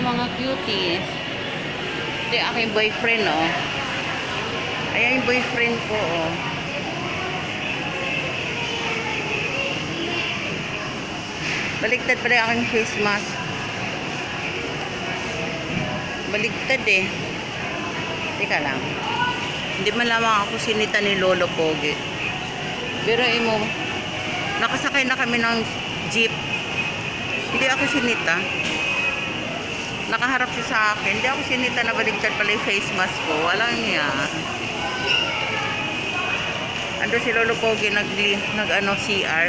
mga cuties. Ito yung aking boyfriend, oh. Ayan yung boyfriend ko, oh. Baligtad pala yung aking face mask. Baligtad eh. Teka lang. Hindi man lamang ako sinita ni Lolo Pogi. Pero mo, nakasakay na kami ng jeep. Hindi ako sinita. Nakaharap siya sa akin. Hindi ako sinita na baligtad pala yung face mask ko. Walang niya. Ando si Lolo Pogi nag, nag CR.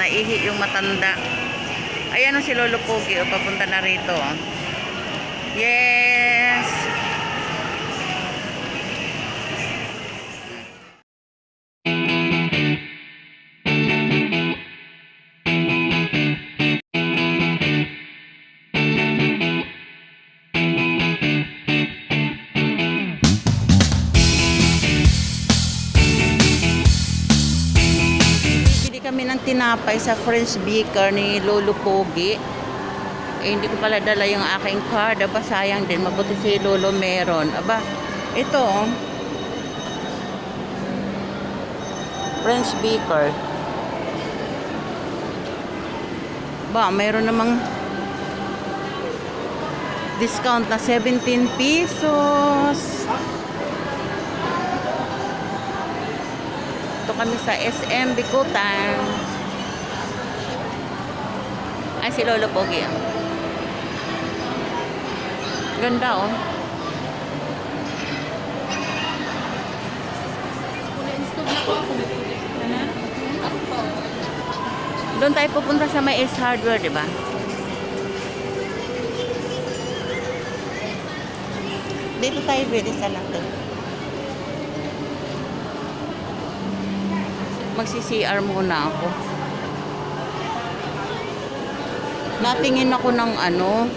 Naihi yung matanda. Ayan o si Lolo Pogi. O, papunta na rito. oh. Tinapay sa French Baker ni Lolo Pogi. Eh, hindi ko pala dala yung aking card. Aba, sayang din. Mabuti si Lolo meron. Aba, ito. oh. French Baker. Ba, mayroon namang discount na 17 pesos. Ito kami sa SM Bikutan. Ay, si Lolo Pogi. ah. Ganda, oh. Doon tayo pupunta sa may Ace Hardware, di ba? Dito tayo pwede sa laki. Magsi-CR muna ako. Natingin ako ng ano,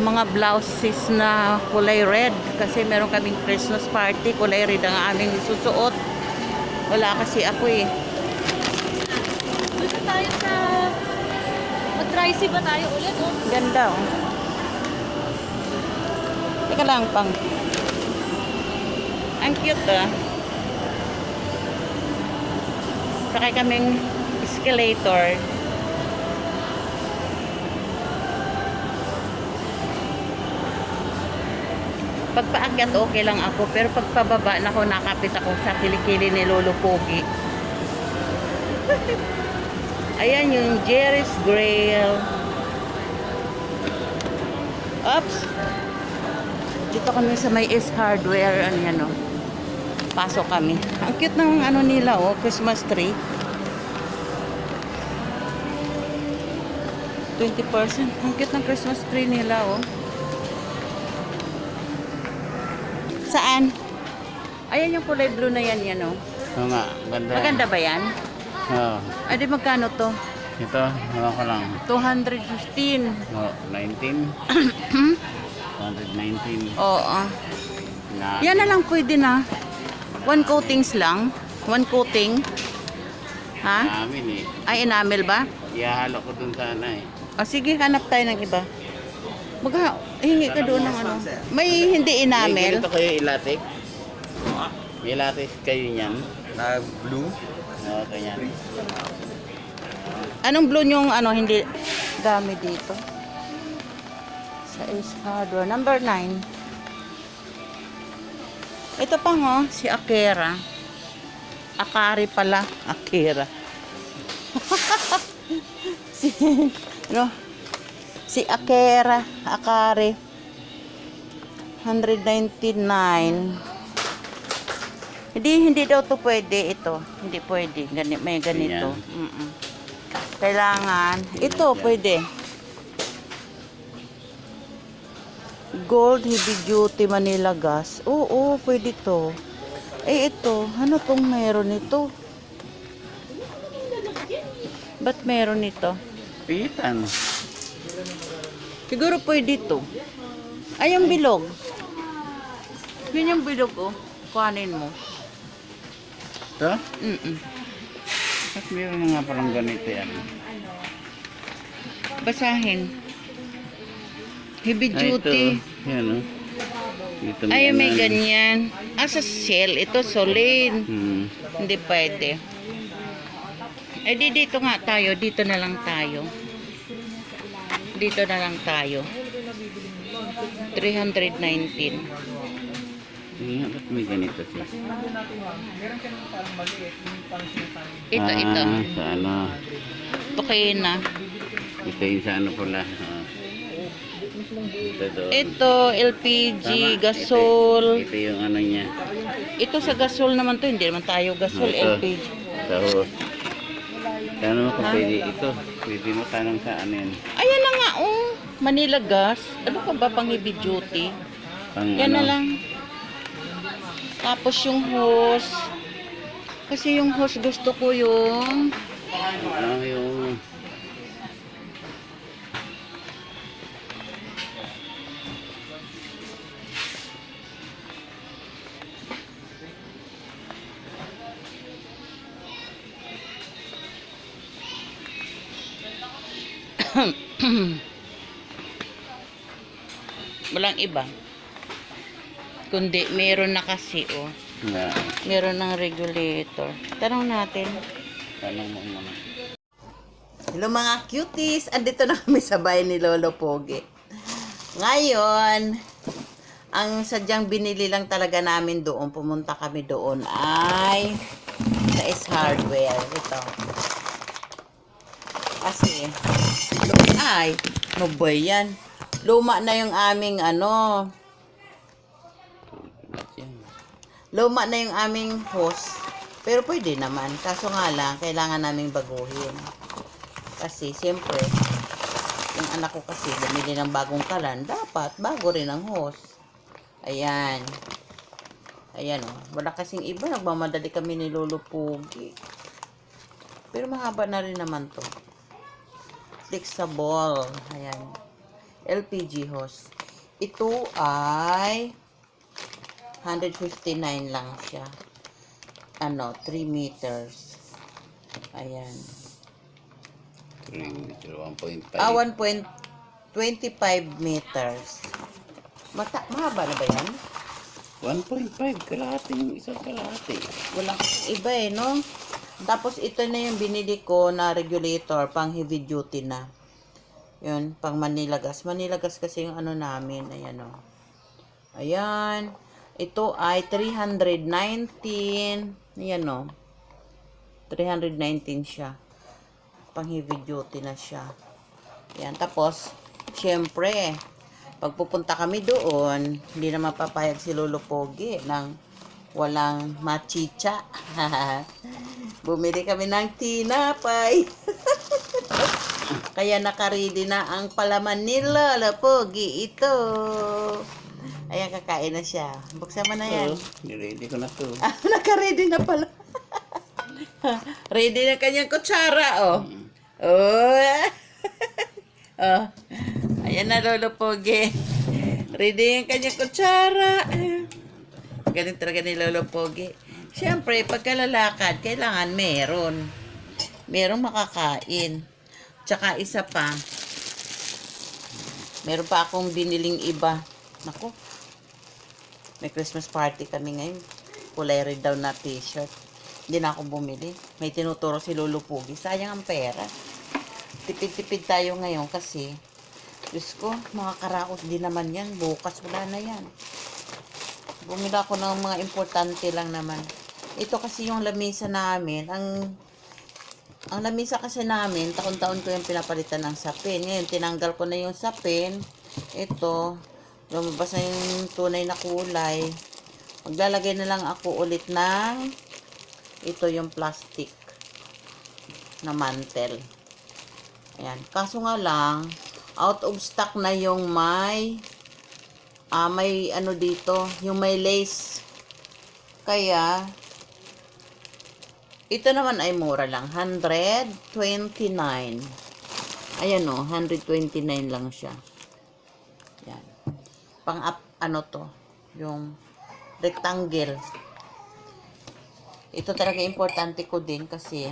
mga blouses na kulay red kasi meron kaming Christmas party, kulay red ang aming susuot. Wala kasi ako eh. Dito tayo sa... Mag-tricy ba tayo ulit? Oh? Ganda oh. Teka lang pang. Ang cute ah. Sakay kaming escalator. Pagpaakyat okay lang ako pero pagpababa na ako nakapit ako sa kilikili ni Lolo Pogi. Ayan yung Jerry's Grail. Oops. Dito kami sa may S Hardware. Ano yan, oh. Pasok kami. Ang cute ng ano nila, oh. Christmas tree. 20%. Ang cute ng Christmas tree nila, oh. Saan? Ayan yung kulay blue na yan, yan, oh. Oo nga, ganda. Maganda ba yan? Oo. Ay, di magkano to? Ito, ano ko lang. 215. Oh, 19. 119. Oo. Na, Yan na lang pwede na. One coatings lang. One coating. Ha? Namin eh. Ay, enamel ba? Ihahalo ko dun sana eh. O sige, hanap tayo ng iba. Magha, hingi ka doon ng ano. May hindi May enamel. ganito kayo ilatik? May ilatik kayo niyan? Na blue? Oo, ganyan. Anong blue yung ano, hindi dami dito? Sa Ace Hardware. Number 9. Ito pa nga, si Akira. Akari pala. Akira. si, no? Si Akira. Akari. 199. Hindi, hindi daw to pwede ito. Hindi pwede. Gani, may ganito. Mm-mm. Kailangan. Ito, pwede. Gold Heavy Duty Manila Gas. Oo, pwede to. Eh, ito. Ano tong meron ito? Ba't meron ito? Pitan. Siguro pwede to. Ay, yung bilog. Yun yung bilog, oh. Kuhanin mo. Ito? Mm-mm. At meron nga parang ganito yan. Basahin. Heavy Ah, duty. ito. Yan, oh. Dito Ay, may ano. ganyan. Ah, sa shell. Ito, solid. Hmm. Hindi pwede. Eh, di dito nga tayo. Dito na lang tayo. Dito na lang tayo. 319. Hindi nga, ba't may ganito siya? Ito, ito. Ah, sa ano. Okay na. Ito yung sa ano pala. ah. Ito doon. Ito, LPG, Tama. gasol. Ito, ito yung ano niya. Ito sa gasol naman to. Hindi naman tayo gasol, Ito. LPG. Sa hose. Tanong mo kung pwede ito. Pwede mo tanong sa yan. Ayan na nga, oh. Manila Gas. Ano pa ba pang duty? Pang Yan na ano. lang. Tapos yung hose. Kasi yung hose gusto ko yung Ano yung... walang iba. Kundi meron na kasi oh. Na, Meron ng regulator. Tanong natin. tanong mo muna. Hello mga cuties! Andito na kami sa bahay ni Lolo Pogi. Ngayon, ang sadyang binili lang talaga namin doon, pumunta kami doon ay sa S Hardware. Ito. Kasi, ay, ano ba yan? Luma na yung aming ano. Luma na yung aming hose. Pero pwede naman. Kaso nga lang, kailangan naming baguhin. Kasi, siyempre, yung anak ko kasi bumili ng bagong kalan, dapat bago rin ang hose. Ayan. Ayan o. Wala kasing iba. Nagmamadali kami ni Lolo Pugi. Pero mahaba na rin naman to. Flexible. Ayan. LPG hose. Ito ay 159 lang siya. Ano, 3 meters. Ayan. 3 meter, 1.5. Ah, 1.25 meters. Mata mahaba na ba yan? 1.5, kalahati yung isang kalahati. Walang iba eh, no? Tapos ito na yung binili ko na regulator pang heavy duty na. Yun, pang Manila gas. Manila gas kasi yung ano namin. Ayan o. Ayan. Ito ay 319. Ayan o. 319 siya. Pang heavy duty na siya. Ayan. Tapos, syempre, pag pupunta kami doon, hindi na mapapayag si Lolo Pogi ng walang machicha. Bumili kami ng tinapay. Kaya nakaredy na ang palaman ni Lolo Pogi ito. Ayan, kakain na siya. Buksan mo na yan. Oo, niready ko na to. Ah, naka-ready na pala. Ready na kanyang kutsara, oh. Oh. oh. Ayan na, Lolo Pogi. Ready yung kanyang kutsara. Ganun talaga ni Lolo Pogi. Siyempre, pagkalalakad, kailangan meron. Merong makakain. Tsaka isa pa, meron pa akong biniling iba. Nako, may Christmas party kami ngayon. Kulay red daw na t-shirt. Hindi na ako bumili. May tinuturo si Lolo Pugi. Sayang ang pera. Tipid-tipid tayo ngayon kasi Diyos ko, mga karaos din naman yan. Bukas wala na yan. Bumili ako ng mga importante lang naman. Ito kasi yung lamisa namin. Ang ang lamisa kasi namin, taon-taon ko yung pinapalitan ng sapin. Ngayon, tinanggal ko na yung sapin. Ito, lumabas na yung tunay na kulay. Maglalagay na lang ako ulit ng ito yung plastic na mantel. Ayan. Kaso nga lang, out of stock na yung may ah, may ano dito, yung may lace. Kaya, ito naman ay mura lang. 129. Ayan o, 129 lang siya. Yan. Pang up, ano to, yung rectangle. Ito talaga importante ko din kasi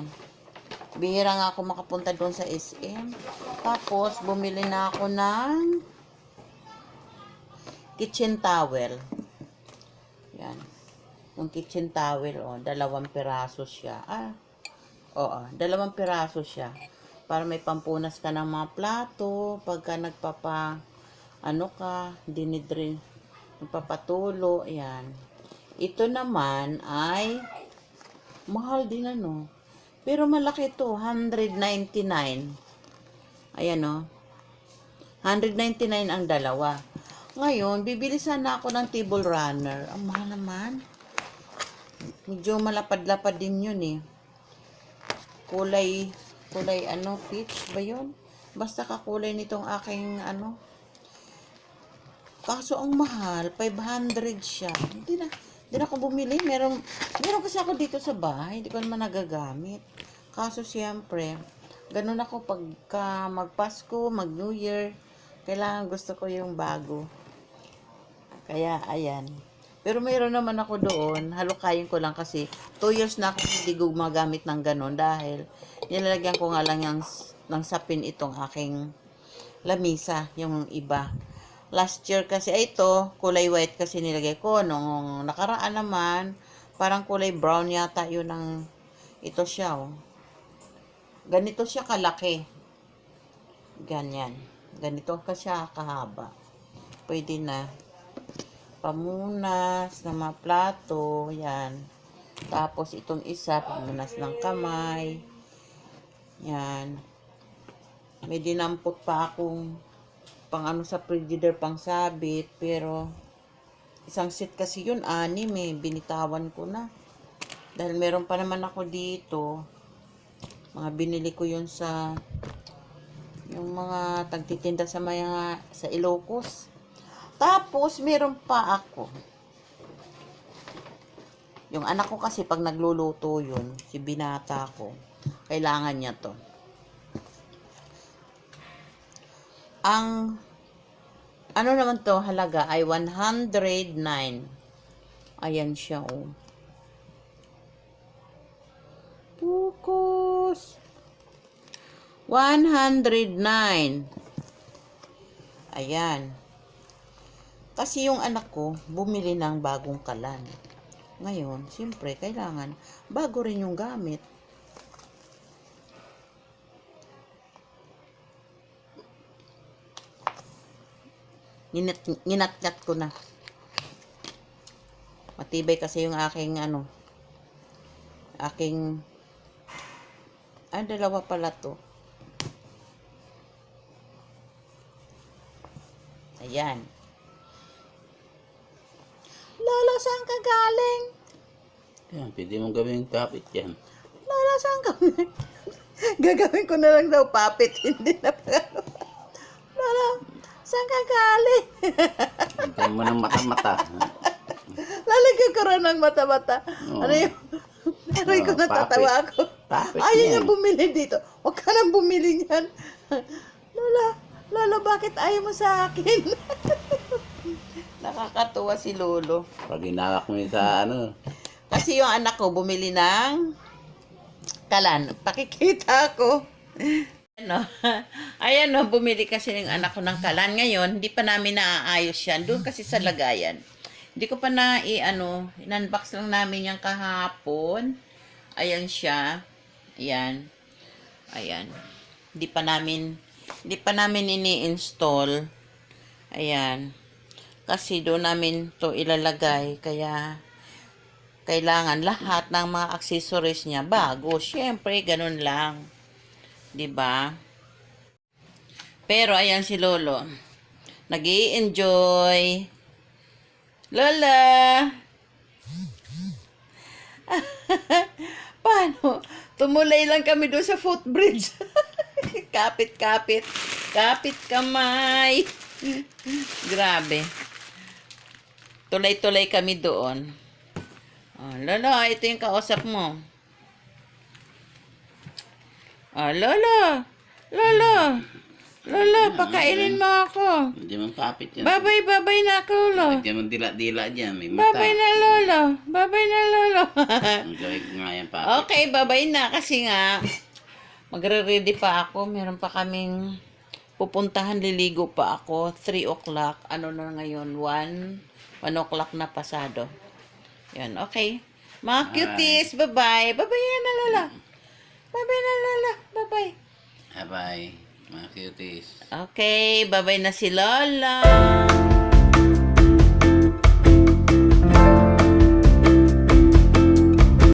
Bihira nga ako makapunta doon sa SM. Tapos, bumili na ako ng kitchen towel. Yan. Yung kitchen towel, oh, dalawang piraso siya. Ah, oo, dalawang piraso siya. Para may pampunas ka ng mga plato, pagka nagpapa, ano ka, dinidrin, nagpapatulo, ayan. Ito naman ay, mahal din ano. Pero malaki to, 199. Ayan oh. 199 ang dalawa. Ngayon, bibili sana ako ng table runner. Ang mahal naman. Medyo malapad-lapad din yun eh. Kulay, kulay ano, peach ba yun? Basta kakulay nitong aking ano. Kaso ang mahal, 500 siya. Hindi na, hindi na ako bumili. Meron, meron kasi ako dito sa bahay. Hindi ko naman nagagamit. Kaso siyempre, ganun ako pagka magpasko, mag New Year, kailangan gusto ko yung bago. Kaya, ayan. Pero mayroon naman ako doon, halukayin ko lang kasi 2 years na ako hindi gumagamit ng ganun dahil nilalagyan ko nga lang yung, ng sapin itong aking lamisa, yung iba. Last year kasi, ay ito, kulay white kasi nilagay ko. Nung nakaraan naman, parang kulay brown yata yun ang, ito siya, oh. Ganito siya kalaki. Ganyan. Ganito ka siya kahaba. Pwede na. Pamunas na mga plato. Yan. Tapos itong isa, pamunas ng kamay. Yan. May dinampot pa akong pang ano sa frigider pang sabit. Pero isang set kasi yun, anim eh. Binitawan ko na. Dahil meron pa naman ako dito. Mga binili ko yun sa yung mga tagtitinda sa mga sa Ilocos. Tapos meron pa ako. Yung anak ko kasi pag nagluluto yun, si binata ko, kailangan niya to. Ang ano naman to halaga ay 109. Ayan siya oh. Focus. 109. Ayan. Kasi yung anak ko, bumili ng bagong kalan. Ngayon, siyempre, kailangan bago rin yung gamit. Ninat, ninatkat ko na. Matibay kasi yung aking ano, aking, ah, dalawa pala to. Ayan. Lola, saan ka galing? Yan, pwede mong gawin yung kapit yan. Lola, saan ka? Gagawin ko na lang daw papit, hindi na pa. Lola, saan ka galing? Hintay mo ng mata-mata. Lalagyan ko rin ng mata-mata. Oo. Ano yung... Aray ko Oo, natatawa ako. Ayaw niya bumili dito. Huwag ka nang bumili niyan. Lola, Lola, bakit ayaw mo sa akin? Nakakatuwa si Lolo. Pag inawak mo yun sa ano, Kasi yung anak ko bumili ng kalan. Pakikita ko. Ano? Ayan no, bumili kasi ng anak ko ng kalan. Ngayon, hindi pa namin naaayos yan. Doon kasi sa lagayan. Hindi ko pa na i-ano, in-unbox lang namin yung kahapon. Ayan siya. Ayan. Ayan. Hindi pa namin, hindi pa namin ini-install. Ayan. Kasi doon namin to ilalagay. Kaya, kailangan lahat ng mga accessories niya bago. Siyempre, ganun lang. 'Di ba? Pero ayan si Lolo. nag enjoy Lola! Paano? Tumulay lang kami doon sa footbridge. Kapit-kapit. Kapit kamay. Grabe. Tulay-tulay kami doon. Oh, Lola, ito yung kausap mo. Oh, Lola. Lola. Lola, pakainin mo ako. hindi man kapit yan. Babay, babay na ako, Lolo. Hindi man dila-dila dyan, may mata. Babay na, Lolo. Babay na, Lolo. Ang gawin ko nga yan, papit. okay, babay na kasi nga Magre-ready pa ako. Meron pa kaming pupuntahan. Liligo pa ako. 3 o'clock. Ano na ngayon? 1? 1 o'clock na pasado. Yan, okay. Mga cuties, bye-bye. Bye-bye na, Lola. Bye-bye na, Lola. Bye-bye. Bye-bye, mga cuties. Okay, bye-bye na si Lola.